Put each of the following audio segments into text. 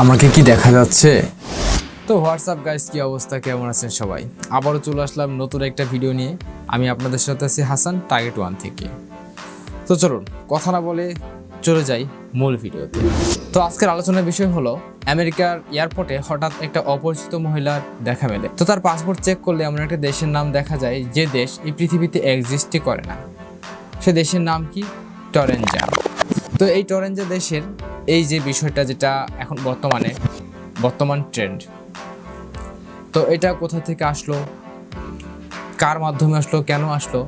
আমাকে কি দেখা যাচ্ছে? তো হোয়াটসঅ্যাপ গাইস কি অবস্থা? কেমন আছেন সবাই? আবারও চলে আসলাম নতুন একটা ভিডিও নিয়ে। আমি আপনাদের সাথে আছি হাসান টার্গেট ওয়ান থেকে। তো চলুন, কথা না বলে চলে যাই মূল ভিডিওতে তো আজকের আলোচনার বিষয় হলো, আমেরিকার এয়ারপোর্টে হঠাৎ একটা অপরিচিত মহিলার দেখা মেলে। তো তার পাসপোর্ট চেক করলে এমন একটা দেশের নাম দেখা যায়, যে দেশ এই পৃথিবীতে এক্সিস্টই করে না। সে দেশের নাম কি? টরেঞ্জা তো এই টরেঞ্জা দেশের এই যে বিষয়টা যেটা এখন বর্তমানে, বর্তমান ট্রেন্ড তো এটা কোথা থেকে আসলো? কার মাধ্যমে আসলো? কেন আসলো?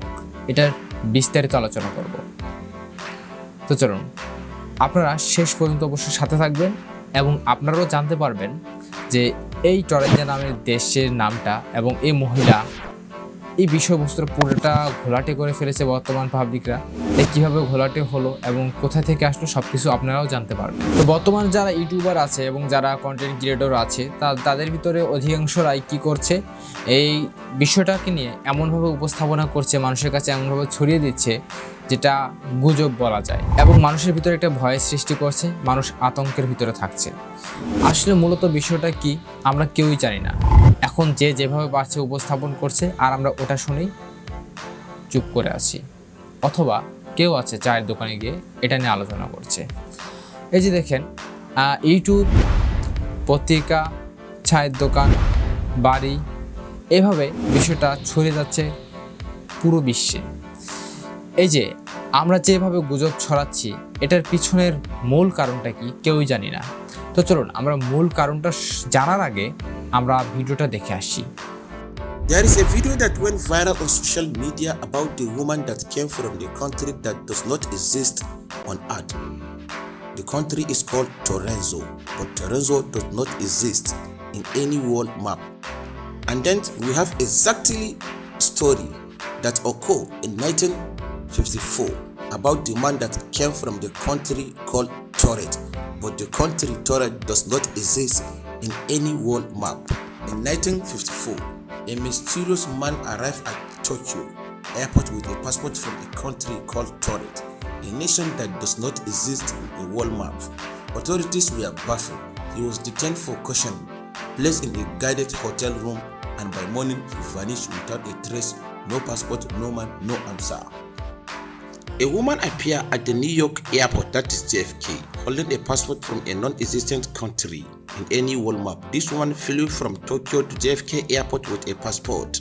এটার বিস্তারিত আলোচনা করব। তো চলুন, আপনারা শেষ পর্যন্ত অবশ্যই সাথে থাকবেন এবং আপনারাও জানতে পারবেন যে এই টরেঞ্জা নামের দেশের নামটা এবং এই মহিলা এই বিষয়বস্তুর পুরোটা ঘোলাটে করে ফেলেছে বর্তমান পাবলিকরা এই কীভাবে ঘোলাটে হলো এবং কোথা থেকে আসলো সব কিছু আপনারাও জানতে পারবেন। তো বর্তমান যারা ইউটিউবার আছে এবং যারা কন্টেন্ট ক্রিয়েটর আছে, তা তাদের ভিতরে অধিকাংশরাই কী করছে? এই বিষয়টাকে নিয়ে এমনভাবে উপস্থাপনা করছে, মানুষের কাছে এমনভাবে ছড়িয়ে দিচ্ছে, যেটা গুজব বলা যায়। এবং মানুষের ভিতরে একটা ভয়ের সৃষ্টি করছে, মানুষ আতঙ্কের ভিতরে থাকছে। আসলে মূলত বিষয়টা কি, আমরা কেউই জানি না। এখন যে যেভাবে পারছে উপস্থাপন করছে, আর আমরা ওটা শুনেই চুপ করে আছি। অথবা কেউ আছে চায়ের দোকানে গিয়ে এটা নিয়ে আলোচনা করছে। এই যে দেখেন ইউটিউব, পত্রিকা, চায়ের দোকান, বাড়ি, এভাবে বিষয়টা ছড়িয়ে যাচ্ছে পুরো বিশ্বে। এই যে আমরা যেভাবে গুজব ছড়াচ্ছি, এটার পিছনের মূল কারণটা কি? কেউই জানি না। তো চলুন, আমরা মূল কারণটা জানার আগে আমরা ভিডিওটা দেখে আসি There is a video that went viral on social media about the woman that came from the country that does not exist on earth. The country is called Torenzo, but Torenzo does not exist in any world map. And then we have exactly story that occurred in 1954 about the man that came from the country called Torret, but the country Torret does not exist in any world map. In 1954, a mysterious man arrived at Tokyo airport with a passport from a country called Torret, a nation that does not exist in a world map. Authorities were baffled. He was detained for caution, placed in a guided hotel room, and by morning he vanished without a trace, no passport, no man, no answer. A woman appeared at the New York airport, that is JFK, holding a passport from a non-existent country in any world map. This woman flew from Tokyo to JFK airport with a passport,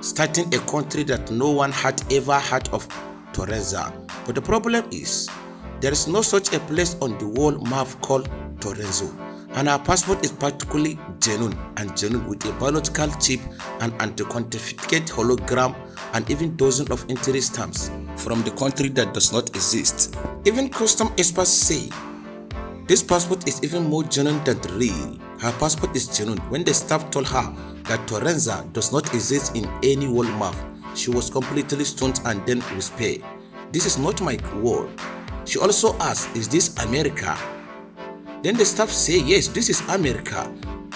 starting a country that no one had ever heard of, Torreza. But the problem is, there is no such a place on the world map called Torrenzo. And our passport is particularly genuine and genuine with a biological chip and anti-counterfeit hologram and even dozens of interest stamps from the country that does not exist. Even custom experts say this passport is even more genuine than real. Her passport is genuine. When the staff told her that Torrenza does not exist in any world map, she was completely stunned and then whispered, This is not my world. She also asked, Is this America? Then the staff say, Yes, this is America.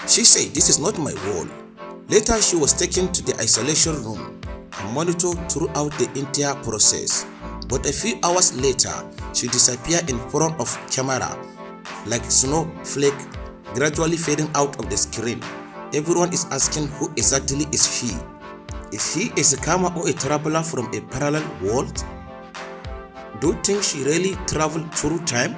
She said, This is not my world. Later, she was taken to the isolation room and monitored throughout the entire process. But a few hours later, she disappeared in front of camera like snowflake gradually fading out of the screen. Everyone is asking who exactly is she? Is she a scammer or a traveler from a parallel world? Do you think she really traveled through time?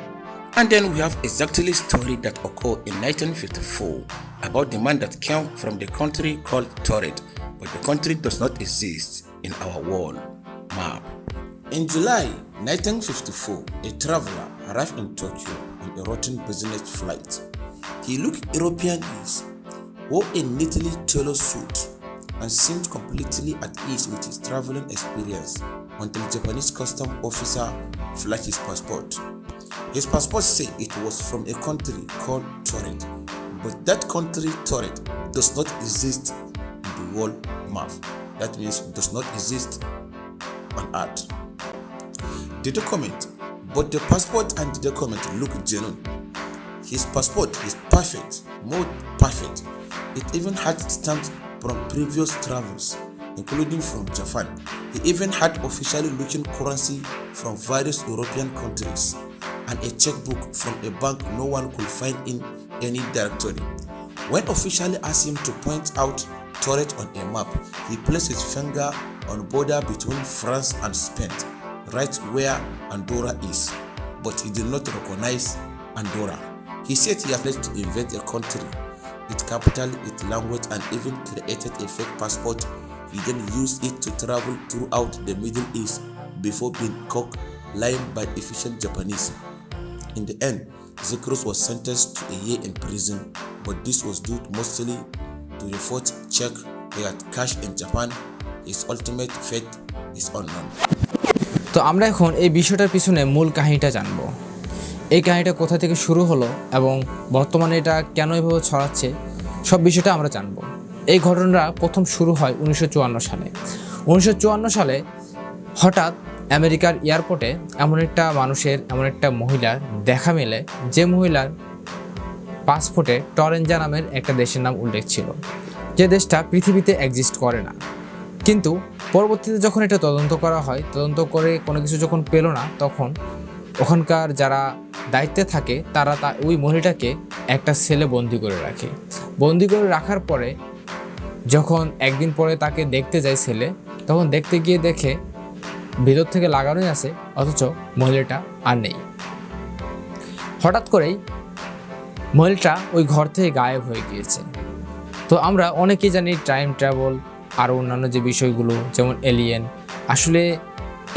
And then we have exactly story that occurred in 1954 about the man that came from the country called Torrid, but the country does not exist in our world map. In July 1954, a traveler arrived in Tokyo a routine business flight. He looked European, wore a neatly tailored suit, and seemed completely at ease with his traveling experience until Japanese custom officer flashed his passport. His passport said it was from a country called Torrid, but that country Torrid does not exist in the world map. That means does not exist on earth. The document, both the passport and the document look genuine. His passport is perfect, more perfect. It even had stamps from previous travels, including from Japan. He even had officially looking currency from various European countries and a checkbook from a bank no one could find in any directory. When officially asked him to point out turret on a map, he placed his finger on the border between France and Spain, right where Andorra is, but he did not recognize Andorra. He said he had to invent a country, its capital, its language, and even created a fake passport. He then used it to travel throughout the Middle East before being caught lying by efficient Japanese. In the end, Zekros was sentenced to a year in prison, but this was due mostly to the fourth check he had cashed in Japan. His ultimate fate is unknown. তো আমরা এখন এই বিষয়টার পিছনে মূল কাহিনীটা জানব। এই কাহিনীটা কোথা থেকে শুরু হলো এবং বর্তমানে এটা কেন এভাবে ছড়াচ্ছে, সব বিষয়টা আমরা জানব। এই ঘটনাটা প্রথম শুরু হয় উনিশশো চুয়ান্ন সালে। উনিশশো চুয়ান্ন সালে হঠাৎ আমেরিকার এয়ারপোর্টে এমন একটা মানুষের, এমন একটা মহিলার দেখা মেলে, যে মহিলার পাসপোর্টে টরেঞ্জা নামের একটা দেশের নাম উল্লেখ ছিল। যে দেশটা পৃথিবীতে এক্সিস্ট করে না। কিন্তু পরবর্তীতে যখন এটা তদন্ত করা হয়, তদন্ত করে কোনো কিছু যখন পেল না, তখন ওখানকার যারা দায়িত্বে থাকে, তারা তা ওই মহিলাটাকে একটা সেলে বন্দি করে রাখে। বন্দি করে রাখার পরে যখন একদিন পরে তাকে দেখতে যায় ছেলে, তখন দেখতে গিয়ে দেখে ভিতর থেকে লাগানোই আছে, অথচ মহিলাটা আর নেই। হঠাৎ করেই মহিলাটা ওই ঘর থেকে গায়েব হয়ে গিয়েছে। তো আমরা অনেকেই জানি টাইম ট্রাভেল আর অন্যান্য যে বিষয়গুলো, যেমন এলিয়েন আসলে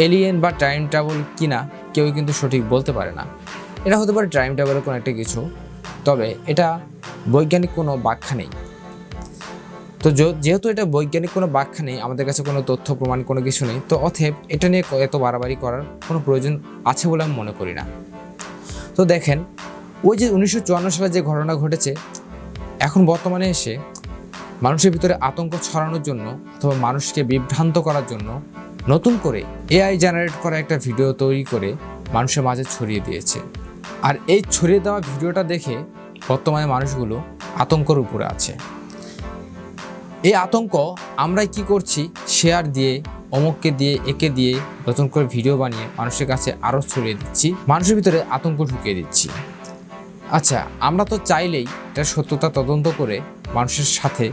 এলিয়েন বা টাইম ট্রাভেল কিনা কেউ কিন্তু সঠিক বলতে পারে না। এটা হতে পারে টাইম ট্রাভেলের কোনো একটা কিছু, তবে এটা বৈজ্ঞানিক কোনো ব্যাখ্যা নেই। তো যেহেতু এটা বৈজ্ঞানিক কোনো ব্যাখ্যা নেই, আমাদের কাছে কোনো তথ্য, প্রমাণ কোনো কিছু নেই, তো অথেব এটা নিয়ে এত বাড়াবাড়ি করার কোনো প্রয়োজন আছে বলে আমি মনে করি না। তো দেখেন, ওই যে উনিশশো চুয়ান্ন সালে যে ঘটনা ঘটেছে, এখন বর্তমানে এসে মানুষের ভিতরে আতঙ্ক ছড়ানোর জন্য অথবা মানুষকে বিভ্রান্ত করার জন্য নতুন করে এআই জেনারেট করা একটা ভিডিও তৈরি করে মানুষের মাঝে ছড়িয়ে দিয়েছে। আর এই ছড়িয়ে দেওয়া ভিডিওটা দেখে বর্তমানে মানুষগুলো আতঙ্কর উপরে আছে। এই আতঙ্ক আমরাই কি করছি? শেয়ার দিয়ে, অমুককে দিয়ে, একে দিয়ে নতুন করে ভিডিও বানিয়ে মানুষের কাছে আরও ছড়িয়ে দিচ্ছি, মানুষের ভিতরে আতঙ্ক ঢুকিয়ে দিচ্ছি। আচ্ছা আমরা তো চাইলেই এটা সত্যতা তদন্ত করে মানুষের সাথে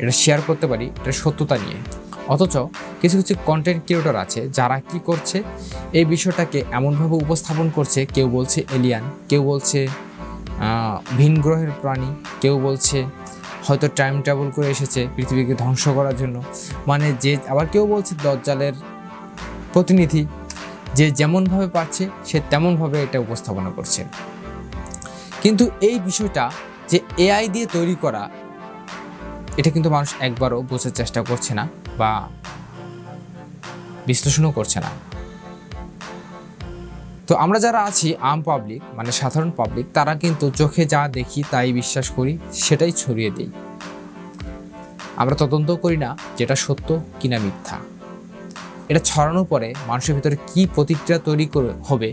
এটা শেয়ার করতে পারি, এটা সত্যতা নিয়ে। অথচ কিছু কিছু কন্টেন্ট ক্রিয়েটর আছে যারা কি করছে, এই বিষয়টাকে এমনভাবে উপস্থাপন করছে, কেউ বলছে এলিয়ান কেউ বলছে ভিন গ্রহের প্রাণী, কেউ বলছে হয়তো টাইম ট্রাভেল করে এসেছে পৃথিবীকে ধ্বংস করার জন্য। মানে যে, আবার কেউ বলছে দজ্জালের প্রতিনিধি, যে যেমনভাবে পারছে, সে তেমনভাবে এটা উপস্থাপনা করছে। কিন্তু এই বিষয়টা যে এআই দিয়ে তৈরি করা এটা কিন্তু মানুষ একবারও বোঝার চেষ্টা করছে না বা বিশ্লেষণও করছে না। তো আমরা যারা আছি, আম পাবলিক মানে সাধারণ পাবলিক তারা কিন্তু চোখে যা দেখি তাই বিশ্বাস করি, সেটাই ছড়িয়ে দিই। আমরা তদন্ত করি না যেটা সত্য কিনা মিথ্যা। এটা ছড়ানোর পরে মানুষের ভিতরে কি প্রতিক্রিয়া তৈরি করে হবে,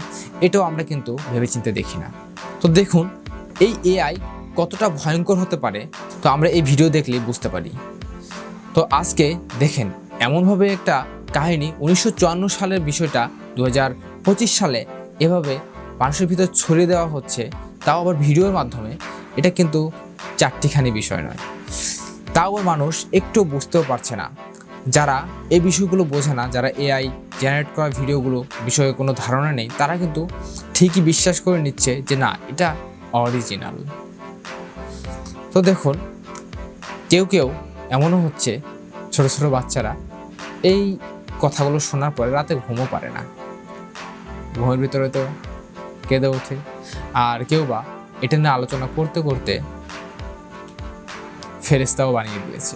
এটাও আমরা কিন্তু ভেবেচিন্তে দেখি না। তো দেখুন, এই এআই কতটা ভয়ঙ্কর হতে পারে, তো আমরা এই ভিডিও দেখলেই বুঝতে পারি। তো আজকে দেখেন, এমনভাবে একটা কাহিনী উনিশশো চুয়ান্ন সালের বিষয়টা দু হাজার পঁচিশ সালে এভাবে মানুষের ভিতর ছড়িয়ে দেওয়া হচ্ছে, তাও আবার ভিডিওর মাধ্যমে। এটা কিন্তু চারটিখানি বিষয় নয়। তাও আবার মানুষ একটু বুঝতেও পারছে না। যারা এই বিষয়গুলো বোঝে না, যারা এআই জেনারেট করা ভিডিওগুলো বিষয়ে কোনো ধারণা নেই, তারা কিন্তু ঠিকই বিশ্বাস করে নিচ্ছে যে না, এটা অরিজিনাল তো দেখুন, কেউ কেউ এমনও হচ্ছে, ছোট ছোট বাচ্চারা এই কথাগুলো শোনার পরে রাতে ঘুমও পারে না। ঘুমের ভিতরে তো কেঁদে ওঠে। আর কেউ বা এটা নিয়ে আলোচনা করতে করতে ফেরেস্তাও বানিয়ে দিয়েছে।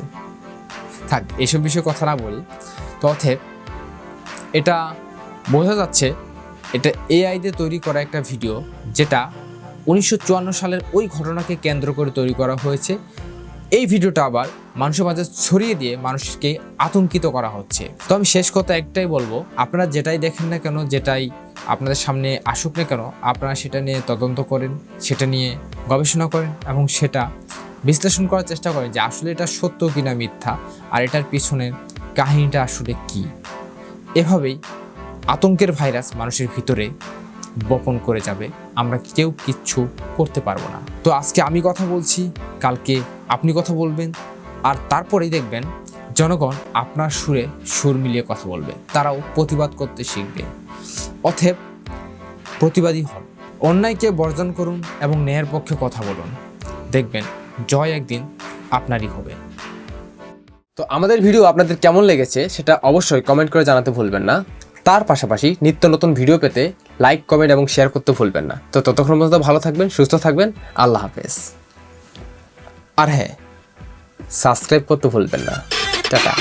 থাক, এসব বিষয়ে কথা না বলি। তো অথেব এটা বোঝা যাচ্ছে, এটা এআই দিয়ে তৈরি করা একটা ভিডিও যেটা উনিশশো চুয়ান্ন সালের ওই ঘটনাকে কেন্দ্র করে তৈরি করা হয়েছে। এই ভিডিওটা আবার মানুষের মাঝে ছড়িয়ে দিয়ে মানুষকে আতঙ্কিত করা হচ্ছে। তো আমি শেষ কথা একটাই বলব, আপনারা যেটাই দেখেন না কেন, যেটাই আপনাদের সামনে আসুক না কেন, আপনারা সেটা নিয়ে তদন্ত করেন, সেটা নিয়ে গবেষণা করেন এবং সেটা বিশ্লেষণ করার চেষ্টা করেন যে আসলে এটা সত্য কিনা মিথ্যা আর এটার পিছনের কাহিনীটা আসলে কি। এভাবেই আতঙ্কের ভাইরাস মানুষের ভিতরে বপন করে যাবে, আমরা কেউ কিচ্ছু করতে পারব না। তো আজকে আমি কথা বলছি, কালকে আপনি কথা বলবেন, আর তারপরেই দেখবেন জনগণ আপনার সুরে সুর মিলিয়ে কথা বলবে। তারাও প্রতিবাদ করতে শিখবে। অথেব প্রতিবাদী হন। অন্যায়কে বর্জন করুন এবং ন্যায়ের পক্ষে কথা বলুন। দেখবেন জয় একদিন আপনারই হবে। তো আমাদের ভিডিও আপনাদের কেমন লেগেছে সেটা অবশ্যই কমেন্ট করে জানাতে ভুলবেন না। তার পাশাপাশি নিত্য নতুন ভিডিও পেতে লাইক কমেন্ট এবং শেয়ার করতে ভুলবেন না। তো ততক্ষণ পর্যন্ত ভালো থাকবেন, সুস্থ থাকবেন। আল্লাহ হাফেজ। আর হ্যাঁ সাবস্ক্রাইব করতে ভুলবেন না। টাটা।